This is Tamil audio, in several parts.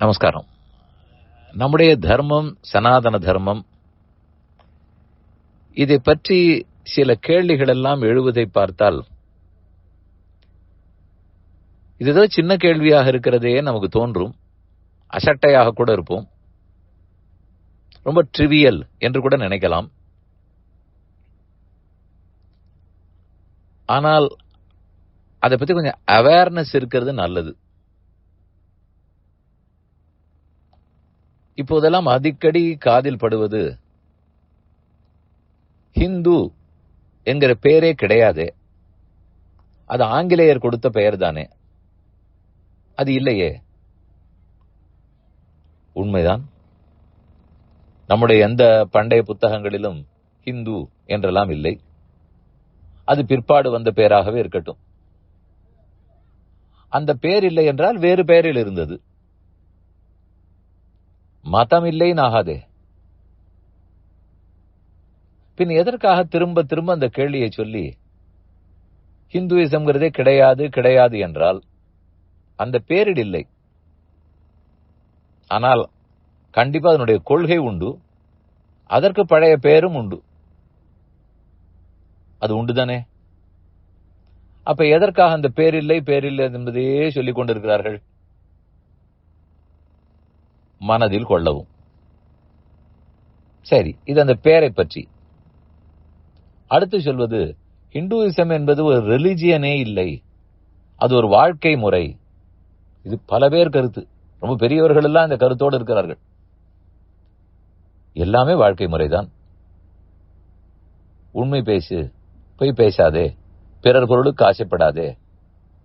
நமஸ்காரம். நம்முடைய தர்மம் சனாதன தர்மம் இதை பற்றி சில கேள்விகள் எல்லாம் எழுவதை பார்த்தால் இது ஏதோ சின்ன கேள்வியாக இருக்கிறதே நமக்கு தோன்றும். அசட்டையாக கூட இருப்போம். ரொம்ப ட்ரிவியல் என்று கூட நினைக்கலாம். ஆனால் அதை பற்றி கொஞ்சம் அவேர்னஸ் இருக்கிறது நல்லது. இப்போதெல்லாம் அடிக்கடி காதில் படுவது ஹிந்து என்கிற பெயரே கிடையாதே. அது ஆங்கிலேயர் கொடுத்த பெயர் தானே அது இல்லையே. உண்மைதான். நம்முடைய எந்த பண்டைய புத்தகங்களிலும் ஹிந்து என்றெல்லாம் இல்லை. அது பிற்பாடு வந்த பெயராகவே இருக்கட்டும். அந்த பெயர் இல்லை என்றால் வேறு பெயரில் இருந்தது. மதம் இல்லைன்னு ஆகாதே பின் எதற்காக திரும்ப திரும்ப அந்த கேள்வியை சொல்லி ஹிந்துயிசம்ங்கிறதே கிடையாது கிடையாது என்றால் அந்த பேரிடு இல்லை. ஆனால் கண்டிப்பா அதனுடைய கொள்கை உண்டு அதற்கு பழைய பெயரும் உண்டு. அது உண்டுதானே? அப்ப எதற்காக அந்த பேரில்லை பேரில்லை என்பதையே சொல்லிக் கொண்டிருக்கிறார்கள்? மனதில் கொள்ளவும். சரி இது அந்த பெயரை பற்றி. அடுத்து சொல்வது ஹிந்துவிசம் என்பது ஒரு ரிலிஜியனே இல்லை. அது ஒரு வாழ்க்கை முறை. இது பல பேர் கருத்து. ரொம்ப பெரியவர்கள் எல்லாம் இந்த கருத்தோடு இருக்கிறார்கள். எல்லாமே வாழ்க்கை முறைதான். உண்மை பேசு பொய் பேசாதே. பிறர் பொருளுக்கு ஆசைப்படாதே.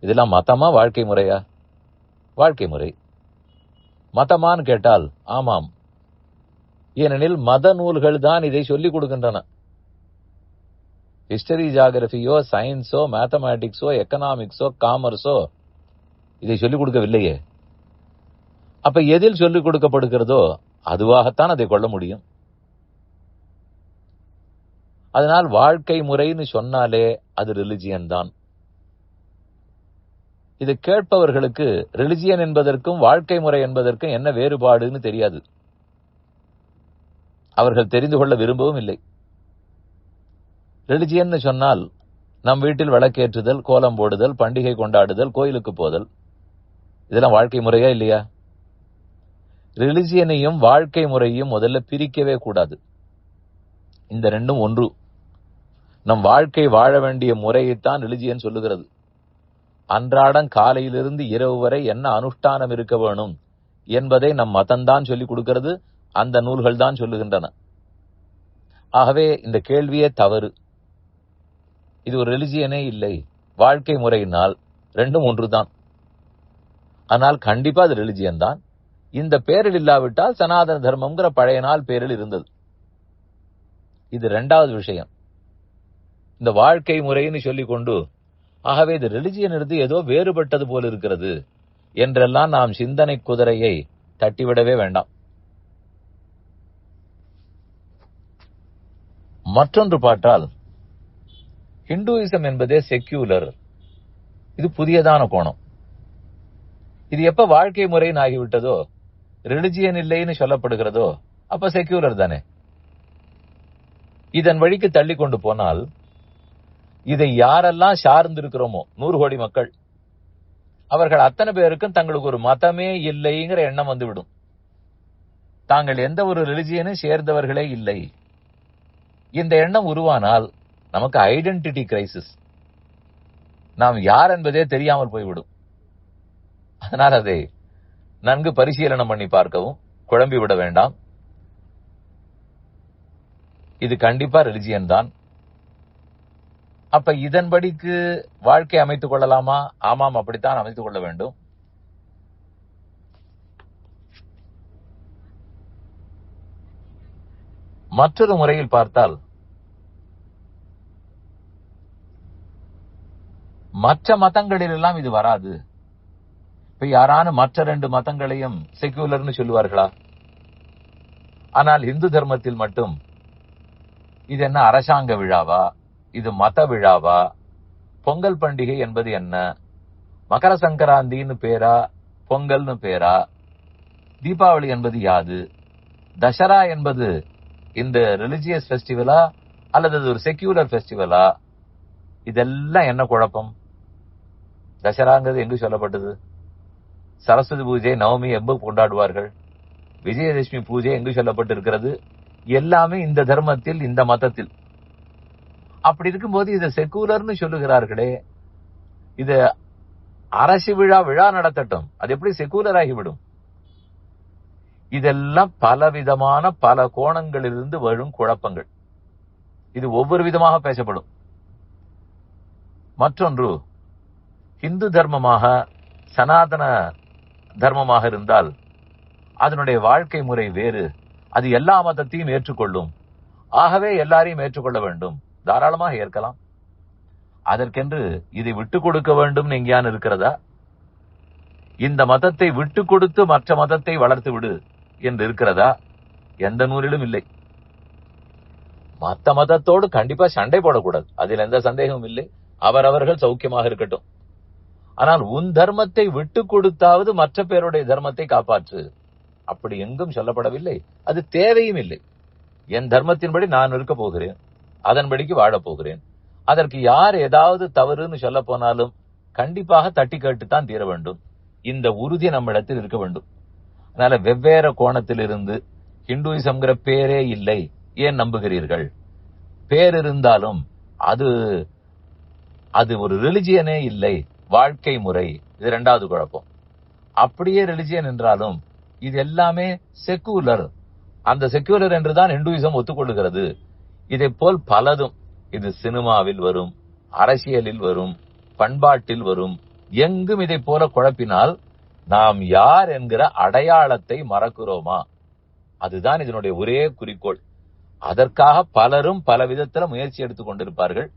இதெல்லாம் மதமா வாழ்க்கை முறையா? வாழ்க்கை முறை. மதமான்னு கேட்டால் ஆமாம். ஏனெனில் மத நூல்கள் தான் இதை சொல்லிக் கொடுக்கின்றன. ஹிஸ்டரி ஜாகிரபியோ சயின்ஸோ மேத்தமேட்டிக்ஸோ எக்கனாமிக்ஸோ காமர்ஸோ இதை சொல்லிக் கொடுக்கவில்லையே. அப்ப எதில் சொல்லிக் கொடுக்கப்படுகிறதோ அதுவாகத்தான் அதை கொள்ள முடியும். அதனால் வாழ்க்கை முறைன்னு சொன்னாலே அது ரிலிஜியன் தான். இது கேட்பவர்களுக்கு ரிலிஜியன் என்பதற்கும் வாழ்க்கை முறை என்பதற்கும் என்ன வேறுபாடுன்னு தெரியாது. அவர்கள் தெரிந்து கொள்ள விரும்பவும் இல்லை. ரிலிஜியன் சொன்னால் நம் வீட்டில் விளக்கேற்றுதல் கோலம் போடுதல் பண்டிகை கொண்டாடுதல் கோயிலுக்கு போதல். இதெல்லாம் வாழ்க்கை முறையா இல்லையா? ரிலிஜியனையும் வாழ்க்கை முறையும் முதல்ல பிரிக்கவே கூடாது. இந்த ரெண்டும் ஒன்று. நம் வாழ்க்கை வாழ வேண்டிய முறையைத்தான் ரிலிஜியன் சொல்லுகிறது. அன்றாடம் காலையிலிருந்து இரவு வரை என்ன அனுஷ்டானம் இருக்க வேணும் என்பதை நம் மதம்தான் சொல்லிக் கொடுக்கிறது அந்த நூல்கள் தான் சொல்லுகின்றன. ஆகவே இந்த கேள்வியே தவறு. இது ஒரு ரிலிஜியனே இல்லை. வாழ்க்கை முறையினால் ரெண்டும் ஒன்றுதான். ஆனால் கண்டிப்பா அது ரிலிஜியன் தான் இந்த பேரில் இல்லாவிட்டால் சனாதன தர்மம்ங்கிற பழைய நாள் பேரில் இருந்தது. இது ரெண்டாவது விஷயம். இந்த வாழ்க்கை முறைன்னு சொல்லிக் கொண்டு ஆகவே இது ரிலிஜியன் இருந்து ஏதோ வேறுபட்டது போல இருக்கிறது என்றெல்லாம் நாம் சிந்தனை குதிரையை தட்டிவிடவே வேண்டாம். மற்றொன்று பார்த்தால் ஹிந்துயிசம் என்பதே செக்யூலர் இது புதியதான கோணம். இது எப்ப வாழ்க்கை முறைன்னு ஆகிவிட்டதோ ரிலிஜியன் இல்லைன்னு சொல்லப்படுகிறதோ அப்ப செக்யூலர் தானே. இதன் வழிக்கு தள்ளி கொண்டு போனால் இதை யாரெல்லாம் சார்ந்திருக்கிறோமோ நூறு கோடி மக்கள் அவர்கள் அத்தனை பேருக்கும் தங்களுக்கு ஒரு மதமே இல்லைங்கிற எண்ணம் வந்துவிடும். தாங்கள் எந்த ஒரு ரிலிஜியனும் சேர்ந்தவர்களே இல்லை. இந்த எண்ணம் உருவானால் நமக்கு ஐடென்டிட்டி கிரைசிஸ் நாம் யார் என்பதே தெரியாமல் போய்விடும். அதனால் அதை நன்கு பரிசீலனம் பண்ணி பார்க்கவும் குழம்பி விட வேண்டாம். இது கண்டிப்பா ரிலிஜியன் தான். அப்ப இதன்படிக்கு வாழ்க்கை அமைத்துக் கொள்ளலாமா? ஆமாம் அப்படித்தான் அமைத்துக் கொள்ள வேண்டும். மற்றொரு முறையில் பார்த்தால் மற்ற மதங்களிலெல்லாம் இது வராது. இப்ப யாரான மற்ற ரெண்டு மதங்களையும் செக்யூலர்னு சொல்லுவார்களா? ஆனால் இந்து தர்மத்தில் மட்டும். இது என்ன அரசாங்க விழாவா? இது மத விழாவா? பொங்கல் பண்டிகை என்பது என்ன? மகர சங்கராந்தின்னு பேரா? பொங்கல்னு பேரா? தீபாவளி என்பது யாது? தசரா என்பது இந்த ரிலிஜியஸ் ஃபெஸ்டிவலா அல்லது அது ஒரு செக்யூலர் ஃபெஸ்டிவலா இதெல்லாம் என்ன குழப்பம்? தசராங்கிறது எங்கு சொல்லப்பட்டது? சரஸ்வதி பூஜை நவமி எப்ப கொண்டாடுவார்கள். விஜயதசமி பூஜை எங்கு சொல்லப்பட்டிருக்கிறது? எல்லாமே இந்த தர்மத்தில் இந்த மதத்தில். அப்படி இருக்கும்போது இதை செக்குலர்னு சொல்லுகிறார்களே இது அரசு விழா விழா நடத்தட்டும். அது எப்படி செக்குலர் ஆகிவிடும்? இதெல்லாம் பலவிதமான பல கோணங்களிலிருந்து வரும் குழப்பங்கள். இது ஒவ்வொரு விதமாக பேசப்படும். மற்றொன்று இந்து தர்மமாக சனாதன தர்மமாக இருந்தால் அதனுடைய வாழ்க்கை முறை வேறு. அது எல்லா மதத்தையும் ஏற்றுக்கொள்ளும். ஆகவே எல்லாரையும் ஏற்றுக்கொள்ள வேண்டும். தாராளமாக ஏற்கலாம். அதற்கென்று இதை விட்டுக் கொடுக்க வேண்டும் எங்கேயான் இருக்கிறதா? இந்த மதத்தை விட்டு கொடுத்து மற்ற மதத்தை வளர்த்து விடு என்று இருக்கிறதா? எந்த நூலிலும் இல்லை. மத்த மதத்தோடு கண்டிப்பா சண்டை போடக்கூடாது. அதில் எந்த சந்தேகமும் இல்லை. அவரவர்கள் சௌக்கியமாக இருக்கட்டும். ஆனால் உன் தர்மத்தை விட்டு கொடுத்தாவது மற்ற பேருடைய தர்மத்தை காப்பாற்று. அப்படி எங்கும் சொல்லப்படவில்லை. அது தேவையும் இல்லை. என் தர்மத்தின்படி நான் இருக்க போகிறேன். அதன்படிக்கு வாழப்போகிறேன் அதற்கு யார் ஏதாவது தவறுன்னு சொல்ல போனாலும் கண்டிப்பாக தட்டி கேட்டுத்தான் தீர வேண்டும். இந்த உறுதி நம்மிடத்தில் இருக்க வேண்டும். அதனால வெவ்வேறு கோணத்திலிருந்து ஹிந்துயிசம்ங்கிற பேரே இல்லை. ஏன் நம்புகிறீர்கள்? பேர் இருந்தாலும் அது அது ஒரு ரிலிஜியனே இல்லை. வாழ்க்கை முறை. இது ரெண்டாவது குழப்பம். அப்படியே ரிலிஜியன் என்றாலும் இது எல்லாமே செக்குலர் அந்த செக்குலர் என்றுதான் இந்துயிசம் ஒத்துக்கொள்ளுகிறது இதை போல் பலதும் இது சினிமாவில் வரும் அரசியலில் வரும் பண்பாட்டில் வரும். எங்கும் இதை போல குழப்பினால் நாம் யார் என்கிற அடையாளத்தை மறக்கிறோமா? அதுதான் இதனுடைய ஒரே குறிக்கோள். அதற்காக பலரும் பல விதத்துல முயற்சி எடுத்துக் கொண்டிருப்பார்கள்.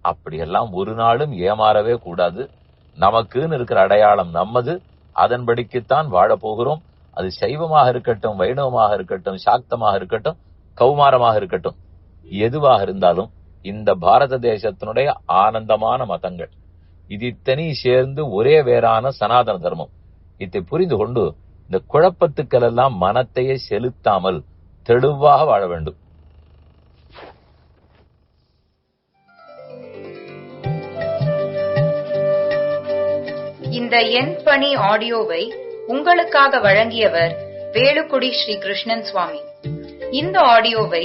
அப்படியெல்லாம் ஒரு நாளும் ஏமாறவே கூடாது. நமக்குன்னு இருக்கிற அடையாளம் நம்மது. அதன்படிக்குத்தான் வாழப்போகிறோம் அது சைவமாக இருக்கட்டும் வைணவமாக இருக்கட்டும் சாக்தமாக இருக்கட்டும் கௌமாரமாக இருக்கட்டும். எதுவாக இருந்தாலும் இந்த பாரத தேசத்தினுடைய ஆனந்தமான மதங்கள் இது இத்தனி சேர்ந்து ஒரே வேறான சனாதன தர்மம். இதை புரிந்து கொண்டு இந்த குழப்பத்துக்களெல்லாம் மனத்தையே செலுத்தாமல் தெளிவாக வாழ வேண்டும். இந்த என் பணி ஆடியோவை உங்களுக்காக வழங்கியவர் வேலுக்குடி ஸ்ரீ கிருஷ்ணன் சுவாமி. இந்த ஆடியோவை